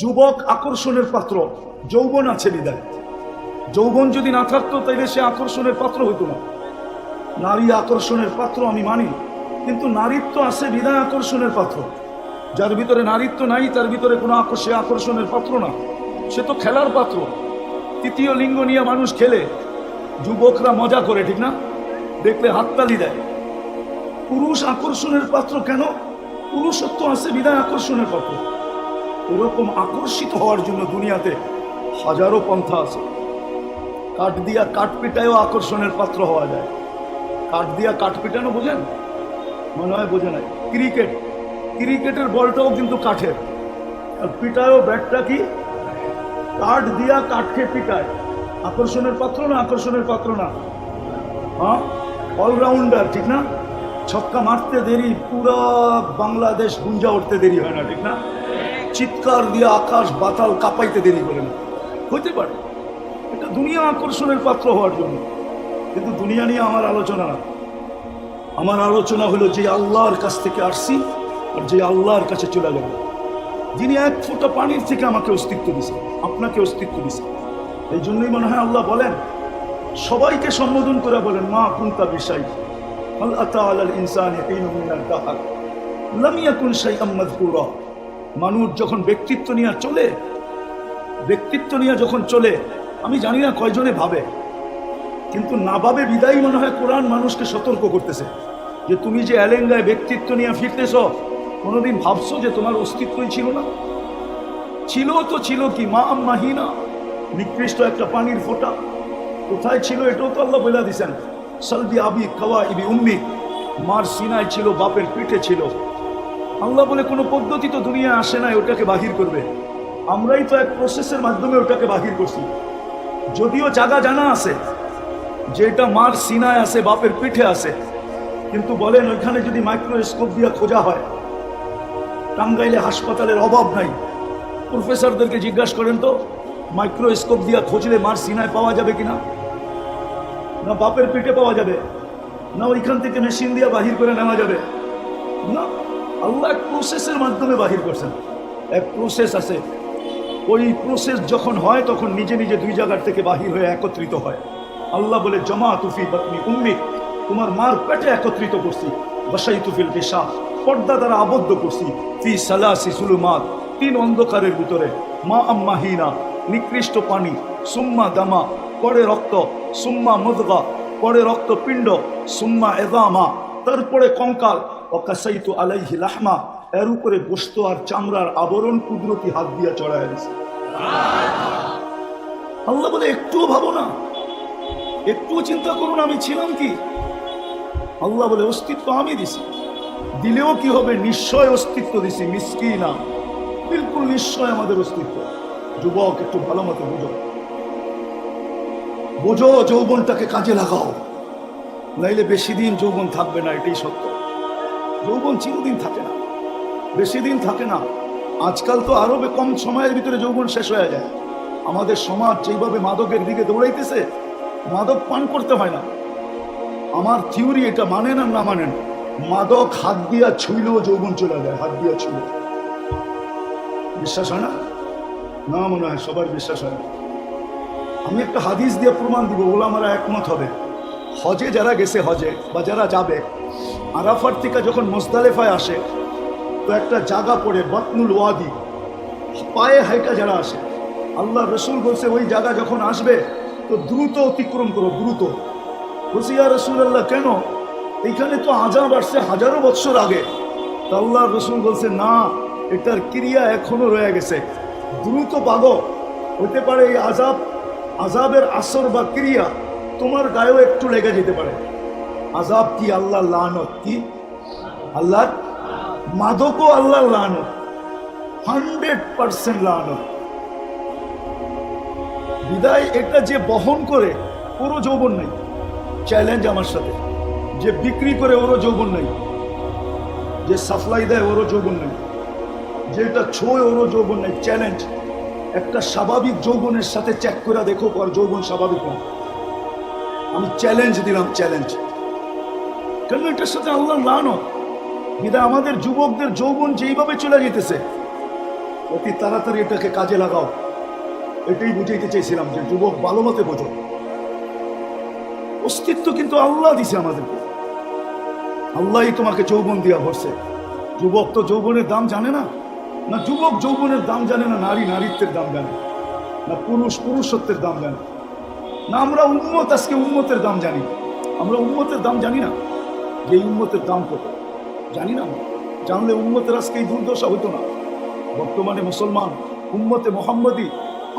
যুবক আকর্ষণের পাত্র, যৌবন আছে বিদায়। যৌবন যদি না থাকতো, তাইলে সে আকর্ষণের পাত্র হইতো না। নারী আকর্ষণের পাত্র আমি মানি, কিন্তু নারীত্ব আছে বিদায় আকর্ষণের পাত্র। যার ভিতরে নারীত্ব নাই, তার ভিতরে কোনো আকর্ষ আকর্ষণের পাত্র না। সে তো খেলার পাত্র। তৃতীয় লিঙ্গ নিয়ে মানুষ খেলে, যুবকরা মজা করে, ঠিক না? দেখলে হাততালি দেয়। পুরুষ আকর্ষণের পাত্র কেন? পুরুষত্ব আছে বিদায় আকর্ষণের পাত্র। এরকম আকর্ষিত হওয়ার জন্য দুনিয়াতে হাজারো পন্থা আছে। কাঠ দিয়া কাঠ পিটায়ও আকর্ষণের পাত্র হওয়া যায়। কাঠ দিয়া কাঠ পিটানো বোঝেন? মনে হয় বোঝে নাই। ক্রিকেট। ক্রিকেটের বলটাও কিন্তু কাঠের। আর পিটায়ও ব্যাটটা কি? কাঠ দিয়া কাঠকে পিটায়। আকর্ষণের পাত্র না আকর্ষণের পাত্র না? হ্যাঁ? অলরাউন্ডার, ঠিক না? ছক্কা মারতে দেরি, পুরা বাংলাদেশ গুঞ্জা উঠতে দেরি হয় না, ঠিক না? চিৎকার দিয়ে আকাশ বাতাল কাঁপাইতে দেরি করে না। হইতে পারে। এটা দুনিয়া আকর্ষণের পাত্র হওয়ার জন্য। কিন্তু দুনিয়া নিয়ে আমার আলোচনা না। আমার আলোচনা হলো যে আল্লাহর কাছ থেকে আসছি আর যে আল্লাহর কাছে চলে যাব যিনি এক ফোঁটা পানির থেকে আমাকে অস্তিত্ব দিছে আপনাকে অস্তিত্ব দিছে এই জন্যই মনে হয় আল্লাহ বলেন, সবাইকে সম্বোধন করে বলেন, মা কুন্তা বিষয় আল্লাহ আল্লাহ ইনসান লামিয়া কুন সাই আহমদ মানুষ যখন ব্যক্তিত্ব নিয়ে চলে, ব্যক্তিত্ব নিয়ে যখন চলে, আমি জানি না কয়জনে ভাবে, কিন্তু না ভাবে বিদায়ী মনে হয় কোরআন মানুষকে সতর্ক করতেছে, যে তুমি যে অ্যালেঙ্গায় ব্যক্তিত্ব নিয়ে ফিরতেছ, কোনোদিন ভাবছ যে তোমার অস্তিত্বই ছিল না? ছিল তো ছিল কি? মা মাহিনা নিকৃষ্ট একটা পানির ফোঁটা। কোথায় ছিল এটাও তো আল্লাহ বলে দিছেন। সালবি আবি খাওয়া ইবি উম্মি, মার সিনায় ছিল, বাপের পিঠে ছিল। আল্লাহ বলে কোনো পদ্ধতি তো দুনিয়া আসে নাই, ওটাকে বাহির করবে। আমরাই তো এক প্রসেসের মাধ্যমে ওটাকে বাহির করছি। যদিও জায়গা জানা আছে যে এটা মার সিনায় আছে, বাপের পিঠে আছে, কিন্তু বলেন ওইখানে যদি মাইক্রোস্কোপ দিয়ে খোঁজা হয়, টাঙ্গাইলে হাসপাতালের অভাব নাই। প্রফেসরদেরকে জিজ্ঞাসা করেন তো মাইক্রোস্কোপ দিয়ে খুঁজলে মার সিনায় পাওয়া যাবে কিনা? না বাপের পিঠে পাওয়া যাবে? না ওইখান থেকে মেশিন দিয়ে বাহির করে নেওয়া যাবে? না। আল্লাহ এক প্রসেসের মাধ্যমে বাহির করছেন। এক প্রসেস আছে। ওই প্রসেস যখন হয়, তখন নিজে নিজে দুই জায়গার থেকে বাহির হয়ে একত্রিত হয়। আল্লাহ বলে জমা তুফি বাতনি উম্মি, তোমার মার পেটে একত্রিত করছি। বসাই তুফিল পেশা, পর্দা দ্বারা আবদ্ধ করছি। ফি সালাসি সুলুমাত তিন অন্ধকারের ভিতরে। মা আম্মা হিনা, নিকৃষ্ট পানি, সুম্মা দামা, পরে রক্ত, সুম্মা মুদগা, পরে রক্তপিণ্ড, সুম্মা এদামা তারপরে কঙ্কাল অকাসাইতু আলাইহি লাহমা, এর উপরে গোস্ত আর চামড়ার আবরণ কুদরতি হাত দিয়া চড়ায় দিছে আল্লাহ বলে, একটুও ভাবো না। একটুও চিন্তা করুন আমি ছিলাম কি? আল্লাহ বলে, অস্তিত্ব আমি দিছি। দিলেও কি হবে? নিশ্চয় অস্তিত্ব দিছি মিসকি না বিলকুল নিশ্চয় আমাদের অস্তিত্ব। যুবক, একটু ভালো মতো বুঝো। বোঝো, যৌবনটাকে কাজে লাগাও। নাইলে বেশি দিন যৌবন থাকবে না, এটাই সত্য। যৌবন চিরদিন থাকে না, বেশি দিন থাকে না। আজকাল তো আরও বে- কম সময়ের ভিতরে যৌবন শেষ হয়ে যায়। আমাদের সমাজ যেভাবে মাদকের দিকে দৌড়াইতেছে, মাদক পান করতে হয় না। আমার থিওরি এটা মানেন আর না মানেন মাদক হাত দিয়া ছুইলেও যৌবন চলে যায়, হাত দিয়া ছুঁলে বিশ্বাস হয় না? না মনে হয়, সবার বিশ্বাস হয় না। আমি একটা হাদিস দিয়ে প্রমাণ দিব, ওলামারা একমত হবে। হজে যারা গেছে হজে, বা যারা যাবে আরাফার থেকে যখন মোস্তালেফায় আসে, তো একটা জায়গা পড়ে, বতনুল ওয়াদি। পায়ে হাইটা যারা আসে, আল্লাহ রসুল বলছে, ওই জায়গা যখন আসবে, তো দ্রুত অতিক্রম করো, দ্রুত। বলছি, ইয়া রসুল আল্লাহ কেন? এইখানে তো আজাব আসছে হাজারো বৎসর আগে। তা আল্লাহ রসুল বলছে, না, এটার ক্রিয়া এখনও রয়ে গেছে। দ্রুত পাগো হতে পারে এই আজাব, আজাবের আসর বা ক্রিয়া তোমার গায়েও একটু লেগে যেতে পারে। আজাব কি আল্লাহ লানত কি? আল্লাহ মাদকও আল্লাহ লানত। হান্ড্রেড পার্সেন্ট লানত। বিদায়, এটা যে বহন করে, ওরও যৌবন নাই। চ্যালেঞ্জ আমার সাথে। যে বিক্রি করে, ওরও যৌবন নাই। যে সাপ্লাই দেয়, ওরও যৌবন নাই। যে এটা ছোঁয়, ওরও যৌবন নাই। চ্যালেঞ্জ, একটা স্বাভাবিক যৌবনের সাথে চেক করে দেখো আর যৌবন স্বাভাবিক আমি চ্যালেঞ্জ দিলাম চ্যালেঞ্জ কেন সাথে আল্লাহ লানো বিদা আমাদের যুবকদের যৌবন যেইভাবে চলে যেতেছে, অতি তাড়াতাড়ি এটাকে কাজে লাগাও। এটাই বুঝাইতে চেয়েছিলাম যে যুবক ভালো মতে বোঝো। অস্তিত্ব কিন্তু আল্লাহ দিছে আমাদেরকে। আল্লাহই তোমাকে যৌবন দিয়া ভরছে। যুবক তো যৌবনের দাম জানে না? না যুবক যৌবনের দাম জানে না, নারী নারীত্বের দাম জানে? না পুরুষ পুরুষত্বের দাম জানে? না আমরা উন্মত আজকে উন্মতের দাম জানি। আমরা উন্মতের দাম জানি না। যে উন্মতের দাম কত জানি না, জানলে উন্মতের আজকে এই দুর্দশা হতো না। বর্তমানে মুসলমান, উম্মতে মোহাম্মদী,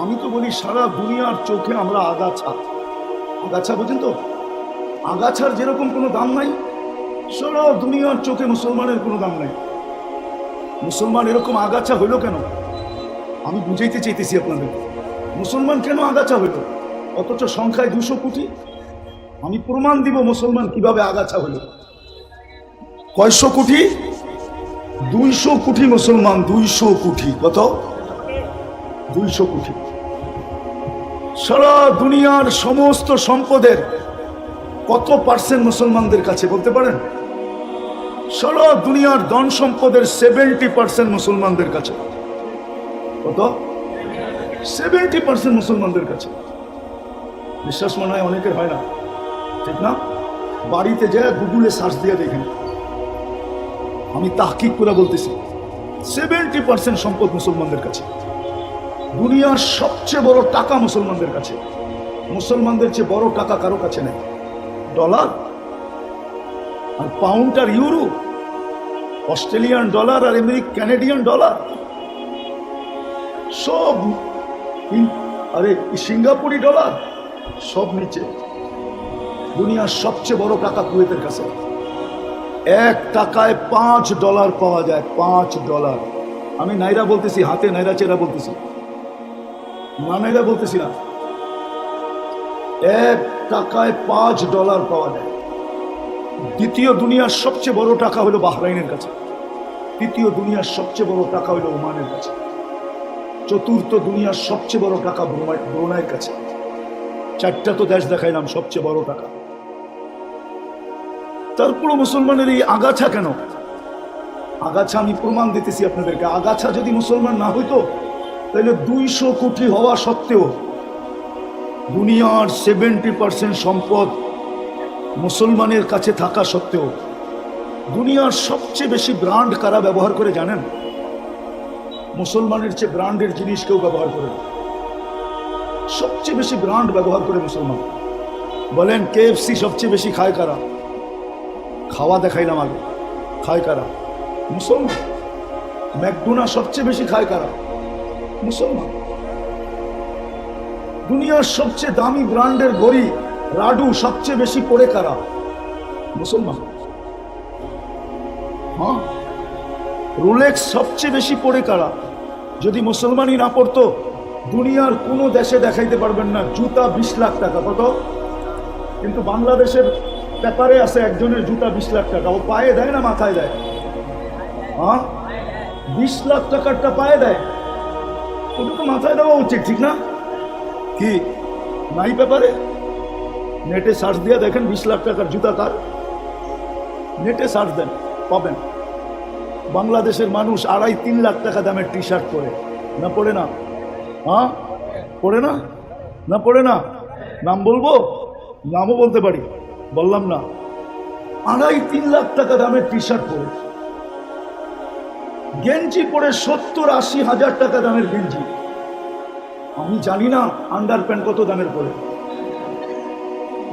আমি তো বলি সারা দুনিয়ার চোখে আমরা আগাছা। আগাছা বুঝেন তো? আগাছার যেরকম কোনো দাম নাই, সারা দুনিয়ার চোখে মুসলমানের কোনো দাম নাই। মুসলমান এরকম আগাছা হইল কেন? আমি বুঝাইতে চাইতেছি আপনাদের। মুসলমান কেন আগাছা হইল? অথচ সংখ্যায় দুশো কোটি? আমি প্রমাণ দিব মুসলমান কীভাবে আগাছা হইল। কয়শো কোটি? দুইশো কোটি মুসলমান, দুইশো কোটি। কত? দুইশো কোটি। সারা দুনিয়ার সমস্ত সম্পদের কত পার্সেন্ট মুসলমানদের কাছে বলতে পারেন? সারা দুনিয়ার ধন সম্পদের সেভেন্টি পার্সেন্ট মুসলমানদের কাছে। কত? সেভেন্টি পার্সেন্ট মুসলমানদের কাছে। বিশ্বাস মনে হয় অনেকের হয় না। ঠিক না? বাড়িতে যায় গুগলে সার্চ দিয়ে দেখেন। আমি তাহকিক করে বলতেছি। সেভেন্টি পার্সেন্ট সম্পদ মুসলমানদের কাছে। দুনিয়ার সবচেয়ে বড় টাকা মুসলমানদের কাছে। মুসলমানদের চেয়ে বড় টাকা কারও কাছে নেই। ডলার আর পাউন্ড আর ইউরো অস্ট্রেলিয়ান ডলার আর এমনি ক্যানাডিয়ান ডলার, সব আরে সিঙ্গাপুরি ডলার, সব নিচে। দুনিয়ার সবচেয়ে বড় টাকা কুয়েতের কাছে। এক টাকায় পাঁচ ডলার পাওয়া যায়, পাঁচ ডলার। আমি নাইরা বলতেছি, হাতে নাইরা চেরা বলতেছি। না নাইরা বলতেছি না। এক টাকায় পাঁচ ডলার পাওয়া যায়। দ্বিতীয় দুনিয়ার সবচেয়ে বড় টাকা হলো বাহরাইনের কাছে। তৃতীয় দুনিয়ার সবচেয়ে বড় টাকা হলো ওমানের কাছে। চতুর্থ দুনিয়ার সবচেয়ে বড় টাকা ব্রুনাই- ব্রুনাইয়ের কাছে। চারটা তো দেশ দেখাইলাম, সবচেয়ে বড় টাকা। তারপরও মুসলমানের এই আগাছা কেন? আগাছা আমি প্রমাণ দিতেছি আপনাদেরকে। আগাছা যদি মুসলমান না হইতো, তাহলে দুইশো কোটি হওয়া সত্ত্বেও দুনিয়ার সেভেন্টি পার্সেন্ট সম্পদ মুসলমানের কাছে থাকা সত্ত্বেও দুনিয়ার সবচেয়ে বেশি ব্র্যান্ড কারা ব্যবহার করে জানেন? মুসলমানের চেয়ে ব্র্যান্ডের জিনিস কেউ ব্যবহার করে সবচেয়ে বেশি ব্র্যান্ড ব্যবহার করে মুসলমান। বলেন কেএফসি সবচেয়ে বেশি খায় কারা? খাওয়া দেখাইলাম আগে। খায় কারা? মুসলমান। ম্যাকডোনা সবচেয়ে বেশি খায় কারা? মুসলমান। দুনিয়ার সবচেয়ে দামি ব্র্যান্ডের ঘড়ি রাডু সবচেয়ে বেশি পড়ে কারা? মুসলমান। হ্যাঁ? রোলেক্স সবচেয়ে বেশি পড়ে কারা? যদি মুসলমানই না পড়তো, দুনিয়ার কোনো দেশে দেখাইতে পারবেন না। জুতা বিশ লাখ টাকা। কত? কিন্তু বাংলাদেশের ব্যাপারে আছে একজনের জুতা বিশ লাখ টাকা। ও পায়ে দেয় না, মাথায় দেয়? হ্যাঁ? বিশ লাখ টাকারটা পায়ে দেয়? ওটা তো মাথায় দেওয়া উচিত, ঠিক না? কি? নাই ব্যাপারে? নেটে সার্চ দিয়ে দেখেন বিশ লাখ টাকার জুতা কার। নেটে সার্চ দেন, পাবেন। বাংলাদেশের মানুষ আড়াই তিন লাখ টাকা দামের টি শার্ট পরে। না পড়ে না? হ্যাঁ? পড়ে না? না পড়ে না? নাম বলব? নামও বলতে পারি। বললাম না। আড়াই তিন লাখ টাকা দামের টি শার্ট পরে গেঞ্জি পরে সত্তর আশি হাজার টাকা দামের গেঞ্জি। আমি জানি না আন্ডার প্যান্ট কত দামের পরে।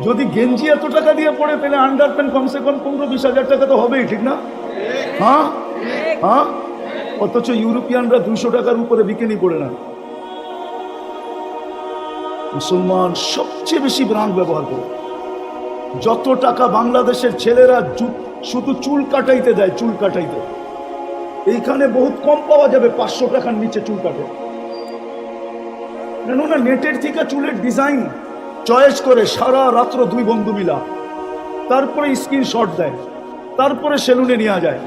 যদি গেঞ্জি এত টাকা দিয়ে পড়ে তাহলে আন্ডার প্যান্ট কমসে কম পনেরো বিশ হাজার টাকা তো হবেই, ঠিক না? হ্যাঁ? হ্যাঁ? অথচ ইউরোপিয়ানরা দুইশো টাকার উপরে বিকেনি পড়ে না মুসলমান সবচেয়ে বেশি ব্রান্ড ব্যবহার করে। যত টাকা বাংলাদেশের ছেলেরা শুধু চুল কাটাইতে দেয়, চুল কাটাইতে। এইখানে বহুত কম পাওয়া যাবে, পাঁচশো টাকার নিচে চুল কাটে। কেননা নেটের থেকে চুলের ডিজাইন চয়েস করে সারা রাত্র দুই বন্ধু মিলা। তারপরে স্ক্রিনশট দেয়, তারপরে সেলুনে নেওয়া যায়।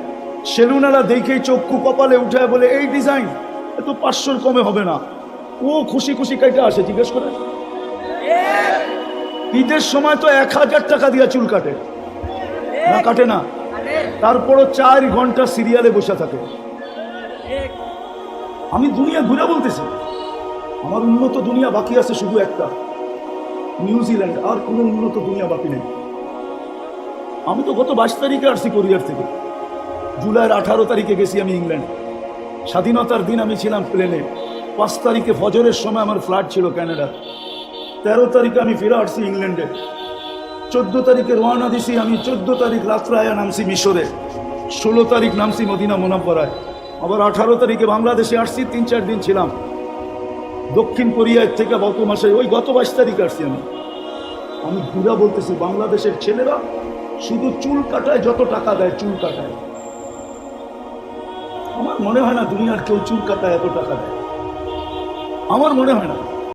সেলুনেরা দেখেই চক্ষু কপালে উঠে বলে, এই ডিজাইন, এ তো পাঁচশোর কমে হবে না। ও খুশি খুশি কাইটা আসে, জিজ্ঞেস করে ঈদের সময় তো এক হাজার টাকা দিয়ে চুল কাটে। না কাটে না। তারপরও চার ঘণ্টা সিরিয়ালে বসে থাকে। আমি দুনিয়া ঘুরে বলতেছি। আমার উন্নত দুনিয়া বাকি আছে শুধু একটা। নিউজিল্যান্ড। আর কোনো উন্নত দুনিয়া বাকি নেই। আমি তো গত বাইশ তারিখে আসছি কোরিয়ার থেকে। জুলাইয়ের আঠারো তারিখে গেছি আমি ইংল্যান্ড। স্বাধীনতার দিন আমি ছিলাম প্লেনে। পাঁচ তারিখে ফজরের সময় আমার ফ্লাইট ছিল ক্যানাডা তেরো তারিখে আমি ফিরে আসছি ইংল্যান্ডে। চোদ্দ তারিখে রওনা দিছি, আমি চোদ্দ তারিখ রাত্রায় নামছি মিশরে। ষোলো তারিখ নামছি মদিনা মোনাম্পরায় আবার আঠারো তারিখে বাংলাদেশে আসছি, তিন চার দিন ছিলাম। দক্ষিণ কোরিয়ার থেকে গত মাসে ওই গত বাইশ তারিখ আসছি আমি। আমি ঘুরা বলতেছি, বাংলাদেশের ছেলেরা শুধু চুল কাটায় যত টাকা দেয়, চুল কাটায়। আমার মনে হয় না দুনিয়ার কেউ চুল কাটায়, এত টাকা দেয়। আমার মনে হয় না।